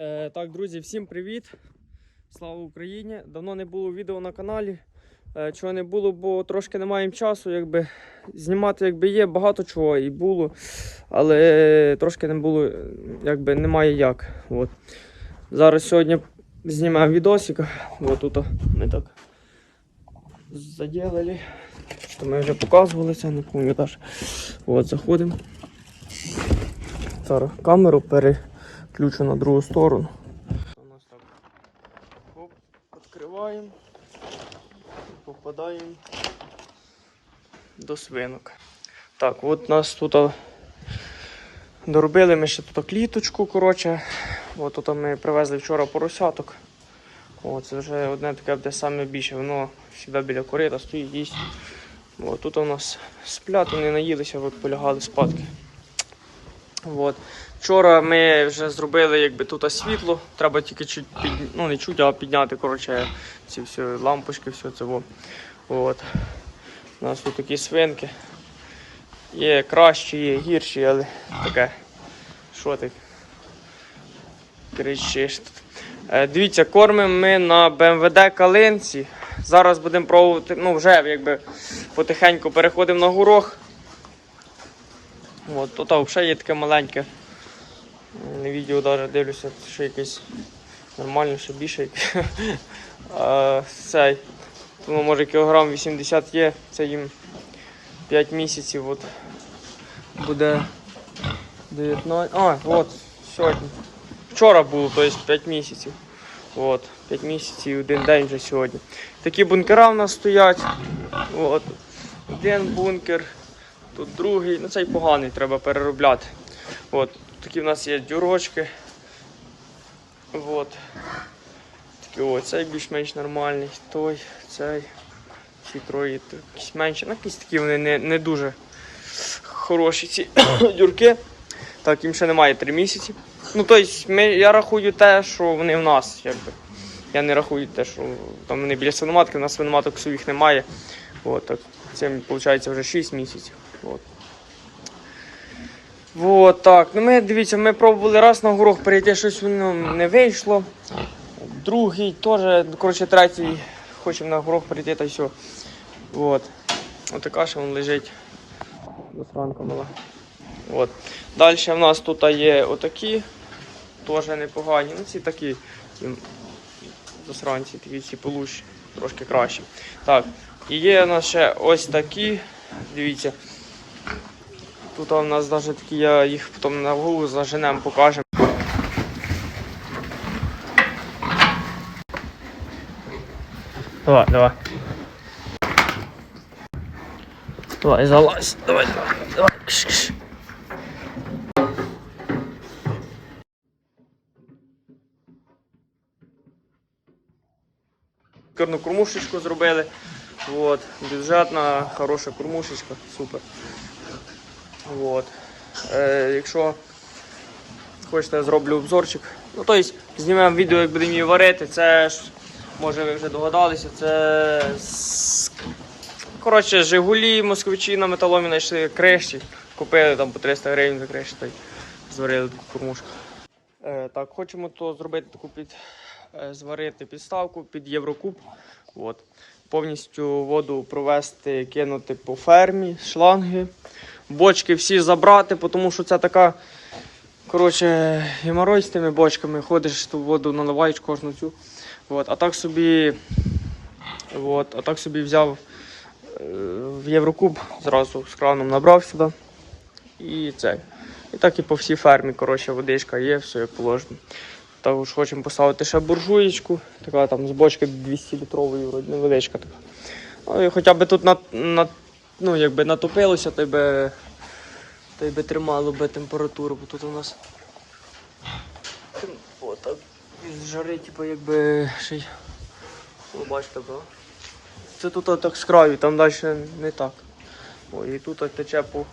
Е, так, друзі, всім привіт! Слава Україні! Давно не було відео на каналі. Е, чого не було, бо трошки не маємо часу. Якби, знімати якби є багато чого і було, але трошки не було, якби немає як. От. Зараз сьогодні знімаємо відосик. От тут ми так заділили. Що ми вже показували це, не пам'ятаю. От, заходимо. Зараз камеру переключу на другу сторону. У нас так. Хоп, відкриваємо. Попадаємо до свинок. Так, от нас тут доробили ми ще тут кліточку, коротше. От тут ми привезли вчора поросяток. О, це вже одне таке буде саме більше, воно завжди біля корита стоїть їсть. От тут у нас сплять, вони наїлися, полягали спадки. От. Вчора ми вже зробили якби тут світло, треба тільки чуть під, ну не чуть, а підняти коротше, ці всі лампочки, все це. От. У нас тут такі свинки. Є кращі, є гірші, але таке. Що ти кричиш? Е, дивіться, кормимо ми на БМВД калинці. Зараз будемо пробувати, ну вже якби потихеньку переходимо на горох. От, тут взагалі є таке маленьке. На відео навіть дивлюся, що якесь нормально, що більше. цей, ну, може кілограм 80 є, це їм 5 місяців. От. Буде 19. А, от, сьогодні. Вчора було, тобто 5 місяців. От, 5 місяців і один день вже сьогодні. Такі бункера в нас стоять. От. Один бункер, тут другий. Ну цей поганий, треба переробляти. От. Такі в нас є дюрочки. От. Такі о, цей більш-менш нормальний, той, цей. Ці троє якісь менші. Ну, якісь такі вони не, не дуже хороші ці дюрки. Так, їм ще немає 3 місяці. Ну, тобто, ми, я рахую те, що вони в нас, якби. Я не рахую те, що там вони біля свиноматки, у нас свиноматок своїх немає. От, так. Це виходить вже 6 місяців. От. Вот так. Ну ми дивіться, ми пробували раз на горох перейти, щось воно не вийшло. Другий теж, коротше, третій хочемо на горох перейти та все. Вот. Отака що він лежить. Засранка мала. От. Далі в нас тут є отакі, теж непогані. Ну ці такі засранці, такі ці полущі, трошки кращі. Так. І є у нас ще ось такі. Дивіться. Тут у нас навіть такі, я їх потім на голову заженемо, покажемо. Давай, давай. Давай, залазь. Давай, давай, давай. Кш, кш. Карну кормушечку зробили. Вот. Бюджетна, хороша кормушечка, супер. Вот. Е, якщо хочете, я зроблю обзорчик. Ну, тобто, знімемо відео, як будемо її варити. Це ж, може ви вже догадалися, це коротше, Жигулі, москвичі на металомі знайшли крещі. Купили там по 300 гривень за крещі, та й зварили таку кормушку. Е, так, хочемо то зробити таку під, е, зварити підставку під Єврокуб. От. Повністю воду провести, кинути по фермі, шланги бочки всі забрати, тому що це така. Коротше, геморой з тими бочками, ходиш ту воду наливаєш кожну цю. От, а так собі. От, а так собі взяв е, в Єврокуб, зразу з краном набрав сюди. І це. І так і по всій фермі, коротше, водичка є, все як положено. Також хочемо поставити ще буржуєчку, така там з бочки 200 літрової, вроді невеличка така. Ну, і хоча б тут на, на ну, якби натопилося, то й би, то й би тримало би температуру, бо тут у нас о, так, із жари, типу, якби ще й. Ви бачите, бо. Це тут так з краю, там далі не так. О, і тут тече по,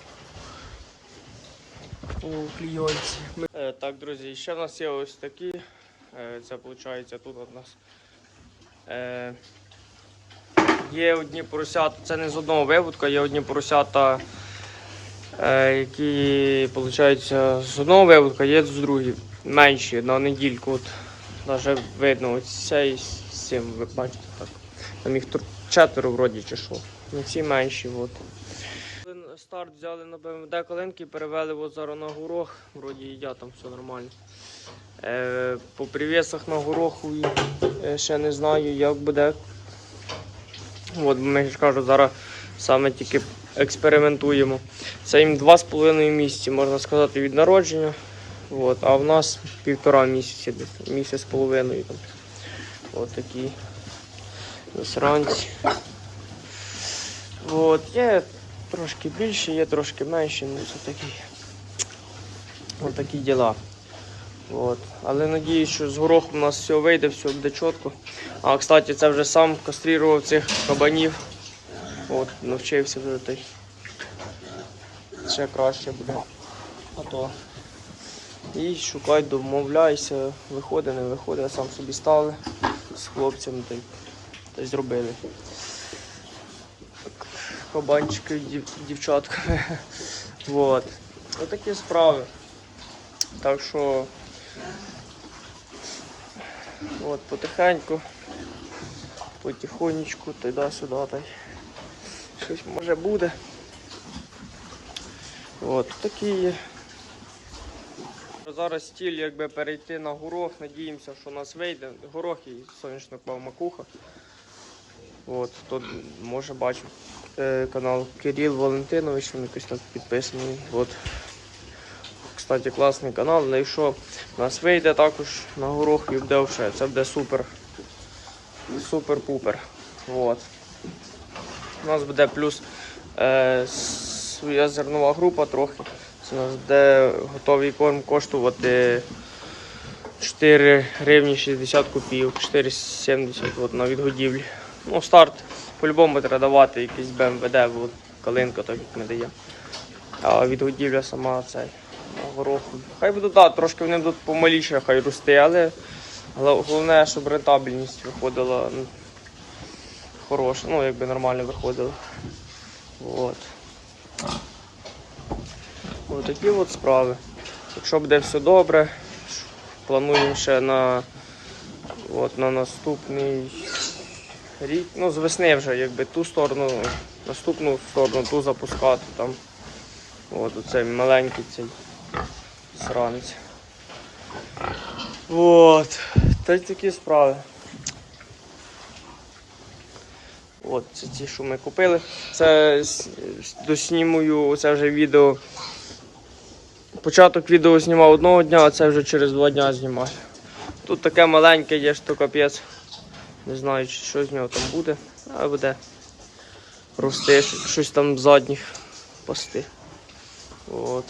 по клійонці. Ми- Е, так, друзі, ще в нас є ось такі. Е, це виходить тут у нас. Є одні поросята, це не з одного виводка, є одні поросята, е, які виходить, з одного виводка, є з других. менші на недільку. От, навіть видно ось цей з цим, ви бачите так. Там їх четверо вроді чи що. Ну ці менші. От. Старт взяли на БМД колинки, перевели от зараз на горох, вроді їдять там все нормально. Е, по привісах на гороху е, ще не знаю, як буде. От ми ж кажу, зараз саме тільки експериментуємо. Це їм 2,5 місяці, можна сказати, від народження. От, а в нас півтора місяці, місяць з половиною. От такі засранці. От, є трошки більше, є трошки менше, ну це такі. От такі діла. От. Але надіюсь, що з горохом у нас все вийде, все буде чітко. А, кстати, це вже сам кастрував цих кабанів. От, навчився вже той. Ще краще буде. А то. І шукай, домовляйся, виходить, не виходить, сам собі ставив з хлопцями та та зробили. Кабанчики, дів, дівчатками. Вот. Отакі справи. Так що от, потихеньку, потихонечку, туди-сюди, та щось може буде. От, такі є. Зараз стіль якби перейти на горох, надіємося, що у нас вийде. Горох і соняшникова макуха. От, хто може бачив е, канал Кирил Валентинович, він якось так підписаний. От. Кстати, класний канал. Ну, якщо нас вийде також на горох і буде вже, це буде супер. Супер-пупер. От. У нас буде плюс е, своя зернова група трохи. Це у нас буде готовий корм коштувати 4 гривні 60 копійок, 4,70 от, на відгодівлі. Ну, старт по-любому треба давати якийсь БМВД, от, калинка, так як ми даємо. А відгодівля сама цей гороху. Хай будуть да, трошки вони будуть помаліше, хай рости, але головне, щоб рентабельність виходила ну, хороша, ну якби нормально виходила. От. Ось такі от справи. Якщо буде все добре, плануємо ще на, от, на наступний рік. Ну, з весни вже якби ту сторону, наступну сторону ту запускати там. От оцей маленький цей сранець. От. Та й такі справи. От, це ті, що ми купили. Це доснімую це вже відео. Початок відео знімав одного дня, а це вже через два дня знімаю. Тут таке маленьке є, що капець. Не знаю, що з нього там буде, але буде рости, щось там задніх пасти. От.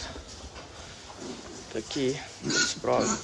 Такі справи.